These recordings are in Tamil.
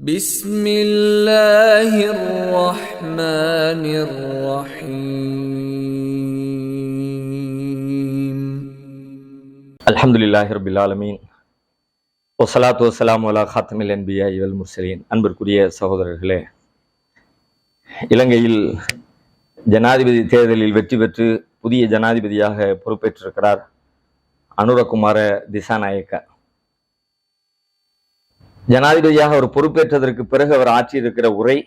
بسم الله الرحمن الرحيم الحمد لله رب العالمين வசலாத்து வசலாம் அலா ஹாத்தமில் என்பியா இவல் முர்சலீன் அன்பிற்குரிய சகோதரர்களே இலங்கையில் ஜனாதிபதி தேர்தலில் வெற்றி பெற்று புதிய ஜனாதிபதியாக பொறுப்பேற்றிருக்கிறார் அனுரகுமார திசாநாயக்க ஜனாதிபதியாக அவர் பொறுப்பேற்றதற்கு பிறகு அவர் ஆற்றியிருக்கிற உரை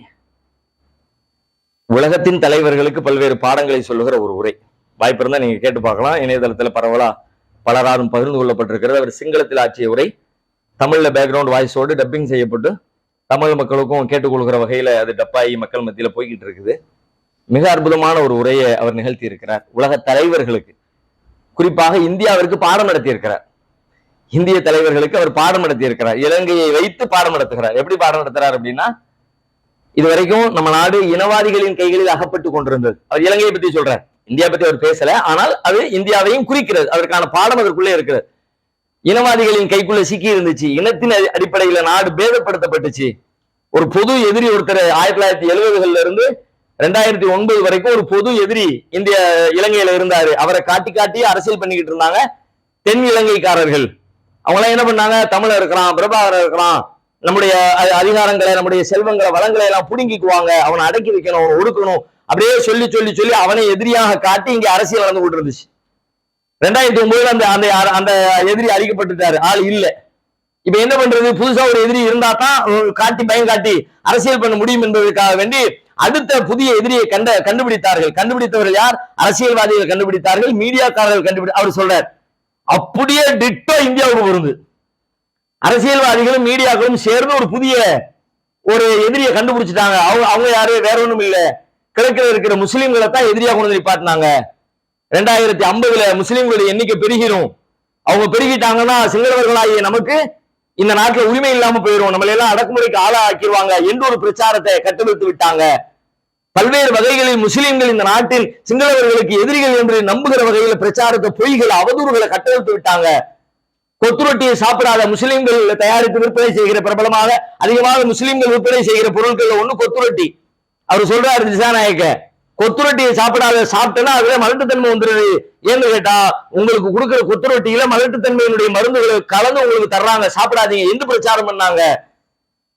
உலகத்தின் தலைவர்களுக்கு பல்வேறு பாடங்களை சொல்லுகிற ஒரு உரை. வாய்ப்பு இருந்தா நீங்க கேட்டு பார்க்கலாம். இணையதளத்துல பரவலா பலராலும் பகிர்ந்து கொள்ளப்பட்டிருக்கிறது. அவர் சிங்களத்தில் ஆற்றிய உரை தமிழ்ல பேக்ரவுண்ட் வாய்ஸோடு டப்பிங் செய்யப்பட்டு தமிழ் மக்களுக்கும் கேட்டுக்கொள்கிற வகையில அது டப்பாயி மக்கள் மத்தியில போய்கிட்டு இருக்குது. மிக அற்புதமான ஒரு உரையை அவர் நிகழ்த்தி இருக்கிறார் உலக தலைவர்களுக்கு குறிப்பாக இந்தியாவிற்கு பாடம் நடத்தி இருக்கிறார் இந்திய தலைவர்களுக்கு அவர் பாடம் நடத்தி இருக்கிறார் இலங்கையை வைத்து பாடம் நடத்துகிறார். எப்படி பாடம் நடத்துறார் அப்படின்னா இதுவரைக்கும் நம்ம நாடு இனவாதிகளின் கைகளில் அகப்பட்டு கொண்டிருந்தது. அவர் இலங்கையை பத்தி சொல்றார். இந்தியா பத்தி அவர் பேசல. ஆனால் அது இந்தியாவையும் குறிக்கிறது. அதற்கான பாடம் அதற்குள்ளே இருக்கிறது. இனவாதிகளின் கைக்குள்ள சிக்கி இருந்துச்சு. இனத்தின் அடிப்படையில நாடு பேதப்படுத்தப்பட்டுச்சு. ஒரு பொது எதிரி ஒருத்தர் ஆயிரத்தி தொள்ளாயிரத்தி எழுபதுகள்ல இருந்து ரெண்டாயிரத்தி ஒன்பது வரைக்கும் ஒரு பொது எதிரி இந்திய இலங்கையில இருந்தாரு. அவரை காட்டி காட்டி அரசியல் பண்ணிக்கிட்டு இருந்தாங்க தென் இலங்கைக்காரர்கள். அவங்களாம் என்ன பண்ணாங்க? தமிழர் இருக்கிறான் பிரபாகரன் இருக்கிறான். நம்முடைய அ- அதிகாரங்களை நம்முடைய செல்வங்களை வளங்களை எல்லாம் புடுங்கிக்குவாங்க. அவனை அடக்கி வைக்கணும் அவனை ஒடுக்கணும். அப்படியே சொல்லி சொல்லி சொல்லி அவனை எதிரியாக காட்டி இங்கே அரசியல் நடந்து கொண்டு இருந்துச்சு ரெண்டாயிரத்தி ஒன்பதுல அந்த அந்த அந்த எதிரி அறிக்கப்பட்டுட்டாரு ஆள் இல்லை. இப்ப என்ன பண்றது? புதுசா ஒரு எதிரி இருந்தா தான் காட்டி பயம் காட்டி அரசியல் பண்ண முடியும் என்பதற்காக வேண்டி அடுத்த புதிய எதிரியை கண்ட கண்டுபிடித்தார்கள். கண்டுபிடித்தவர்கள் யார்? அரசியல்வாதிகள் கண்டுபிடித்தார்கள் மீடியாக்காரர்கள் கண்டுபிடி அவர் சொல்றார். அப்படியே டிட்டோ இந்தியாவுக்கு பொருந்து அரசியல்வாதிகளும் மீடியாக்களும் சேர்ந்து ஒரு புதிய ஒரு எதிரியை கண்டுபிடிச்சிட்டாங்க. அவங்க அவங்க யாரு? வேற ஒண்ணும் இல்ல. கிழக்கில் இருக்கிற முஸ்லீம்களை தான் எதிரியா கொண்டு வந்து நிப்பாட்டினாங்க. ரெண்டாயிரத்தி ஐம்பதுல முஸ்லீம்களுடைய எண்ணிக்கை பெருகிடும் அவங்க பெருகிட்டாங்கன்னா சிங்களவர்களாகிய நமக்கு இந்த நாட்டுல உரிமை இல்லாம போயிடும் நம்மளெல்லாம் அடக்குமுறைக்கு ஆளா ஆக்கிடுவாங்க என்று ஒரு பிரச்சாரத்தை கட்டவிழ்த்து விட்டாங்க. பல்வேறு வகைகளில் முஸ்லிம்கள் இந்த நாட்டில் சிங்களவர்களுக்கு எதிரிகள் என்று நம்புகிற வகையில் பிரச்சாரத்தை பொய்களை அவதூறுகளை கட்டவிழ்த்து விட்டாங்க. கொத்துரொட்டியை சாப்பிடாத முஸ்லிம்கள் தயாரித்து விற்பனை செய்கிற பிரபலமாக அதிகமாக முஸ்லிம்கள் விற்பனை செய்கிற பொருட்கள் ஒண்ணு கொத்துரொட்டி அவர் சொல்றாரு திசாநாயக்க கொத்துரொட்டியை சாப்பிடாத சாப்பிட்டேன்னா அதுல மலட்டுத்தன்மை வந்துருது. ஏன்னு கேட்டா உங்களுக்கு கொடுக்கிற கொத்துரொட்டியில மலட்டுத்தன்மையினுடைய மருந்துகளை கலந்து உங்களுக்கு தர்றாங்க. சாப்பிடாதீங்க. எந்த பிரச்சாரம் பண்ணாங்க?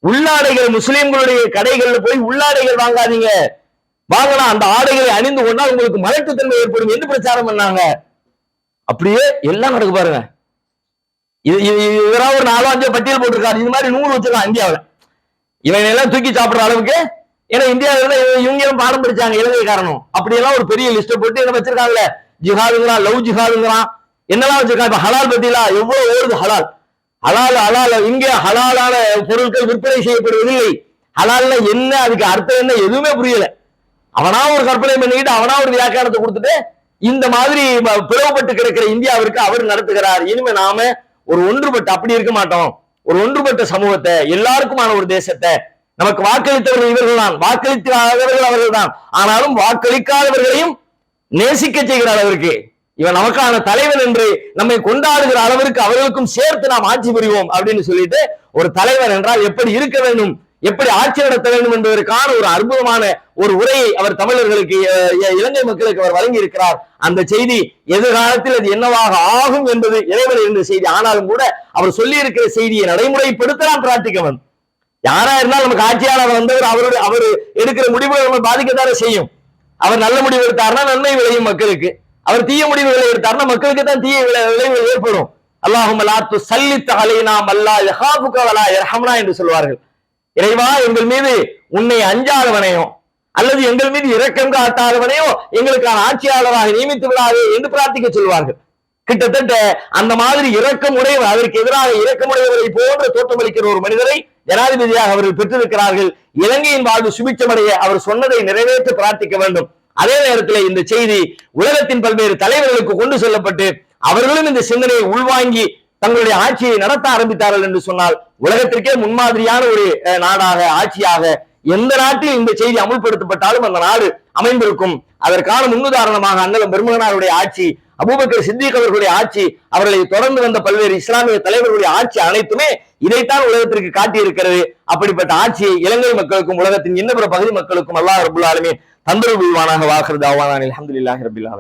உள்ளாடைகள் முஸ்லிம்களுடைய கடைகள்ல போய் உள்ளாடைகள் வாங்காதீங்க. வாங்கலாம் அந்த ஆடைகளை அணிந்து கொண்டால் உங்களுக்கு மலட்டுத்தன்மை ஏற்படும். என்று பிரச்சாரம் பண்ணாங்க? அப்படியே எல்லாம் நடக்கு பாருங்க. இவரா ஒரு நாலோ அஞ்சோ பட்டியல் போட்டிருக்காரு. இது மாதிரி நூறு வச்சிருக்கான் இந்தியாவில். இவன் எல்லாம் தூக்கி சாப்பிடுற அளவுக்கு ஏன்னா இந்தியாவில இவங்க எல்லாம் பாடம் படிச்சாங்க இலங்கை காரணம். அப்படியெல்லாம் ஒரு பெரிய லிஸ்ட் போட்டு என்ன வச்சிருக்காங்கல்ல? ஜிஹாதுங்கிறான் லவ் ஜிஹாதுங்கிறான். என்னெல்லாம் வச்சிருக்காங்க இப்ப ஹலால் பத்திலாம் எவ்வளவு ஓடுது ஹலால். ஹலால் ஹலால் இங்கே ஹலாலான பொருட்கள் விற்பனை செய்யப்படுவதில்லை. ஹலால்ல என்ன? அதுக்கு அர்த்தம் என்ன? எதுவுமே புரியல. அவனா ஒரு கற்பனை பண்ணிக்கிட்டு அவனா ஒரு வியாக்கியானத்தை கொடுத்துட்டு இந்த மாதிரி பிளவுபட்டு கிடக்கிற இந்தியாவிற்கு அவர் நடத்துகிறார். இனிமே நாம ஒரு ஒன்றுபட்டு அப்படி இருக்க மாட்டோம். ஒரு ஒன்றுபட்ட சமூகத்தை எல்லாருக்குமான ஒரு தேசத்தை நமக்கு வாக்களித்தவர்கள் இவர்கள் தான். வாக்களித்தவர்கள் அவர்கள் தான். ஆனாலும் வாக்களிக்காதவர்களையும் நேசிக்க செய்கிற அளவிற்கு இவன் நமக்கான தலைவன் என்று நம்மை கொண்டாடுகிற அளவிற்கு அவர்களுக்கும் சேர்த்து நாம் ஆட்சி புரிவோம் அப்படின்னு சொல்லிட்டு ஒரு தலைவர் என்றால் எப்படி இருக்க வேண்டும்? எப்படி ஆட்சி நடத்த வேண்டும் என்பதற்கான ஒரு அற்புதமான ஒரு உரையை அவர் தமிழர்களுக்கு இலங்கை மக்களுக்கு அவர் வழங்கி இருக்கிறார் அந்த செய்தி எதிர்காலத்தில் அது என்னவாக ஆகும் என்பது இறைவன் இருந்த செய்தி. ஆனாலும் கூட அவர் சொல்லி இருக்கிற செய்தியை நடைமுறைப்படுத்தலாம் பிரார்த்திக்கவன். யாரா இருந்தாலும் நமக்கு ஆட்சியாளர் வந்தவர் அவருடைய அவர் எடுக்கிற முடிவுகள் நம்ம பாதிக்கத்தானே செய்யும். அவர் நல்ல முடிவு எடுத்தார்னா நன்மை விளையும் மக்களுக்கு. அவர் தீய முடிவுகளை எடுத்தார்னா மக்களுக்கு தான் தீய விளைவுகள் ஏற்படும். அல்லாஹும் லாத்து சல்லித் அலைனா மல்லா யஹாபுக்கா வலா யர்ஹம்னா என்று சொல்வார்கள். இறைவா எங்கள் மீது உன்னை அஞ்சாதவனையோ அல்லது எங்கள் மீது இரக்கம் காட்டாதவனையோ எங்களுக்கான ஆட்சியாளராக நியமித்து விடாதே என்று பிரார்த்திக்க சொல்வார்கள். கிட்டத்தட்ட அந்த மாதிரி இரக்கம் உடையவர் அதற்கு எதிராக இரக்கமுடையவரை போன்ற தோற்றமளிக்கிற ஒரு மனிதரை ஜனாதிபதியாக அவர்கள் பெற்றிருக்கிறார்கள். இலங்கையின் வாழ்வு சுபிச்சமடைய அவர் சொன்னதை நிறைவேற்ற பிரார்த்திக்க வேண்டும். அதே நேரத்தில் இந்த செய்தி உலகத்தின் பல்வேறு தலைவர்களுக்கு கொண்டு செல்லப்பட்டு அவர்களும் இந்த சிந்தனையை உள்வாங்கி தங்களுடைய ஆட்சியை நடத்த ஆரம்பித்தார்கள் என்று சொன்னால் உலகத்திற்கே முன்மாதிரியான ஒரு நாடாக ஆட்சியாக எந்த நாட்டில் இந்த செய்தி அமுல்படுத்தப்பட்டாலும் அந்த நாடு அமைந்திருக்கும். அதற்கான முன்னுதாரணமாக அண்ணலம் பெருமகனாருடைய ஆட்சி அபூபக்கர் சித்திக் அவர்களுடைய ஆட்சி அவர்களை தொடர்ந்து வந்த பல்வேறு இஸ்லாமிய தலைவர்களுடைய ஆட்சி அனைத்துமே இதைத்தான் உலகத்திற்கு காட்டி இருக்கிறது அப்படிப்பட்ட ஆட்சியை இலங்கை மக்களுக்கும் உலகத்தின் இன்னபிற பகுதி மக்களுக்கும் அல்லாஹ் ரபுல்லாலுமே ஆலமீன் தந்தரவு புரிவானாக. வாக்குறது அவானான் அலமதுல்லாஹி ரபில்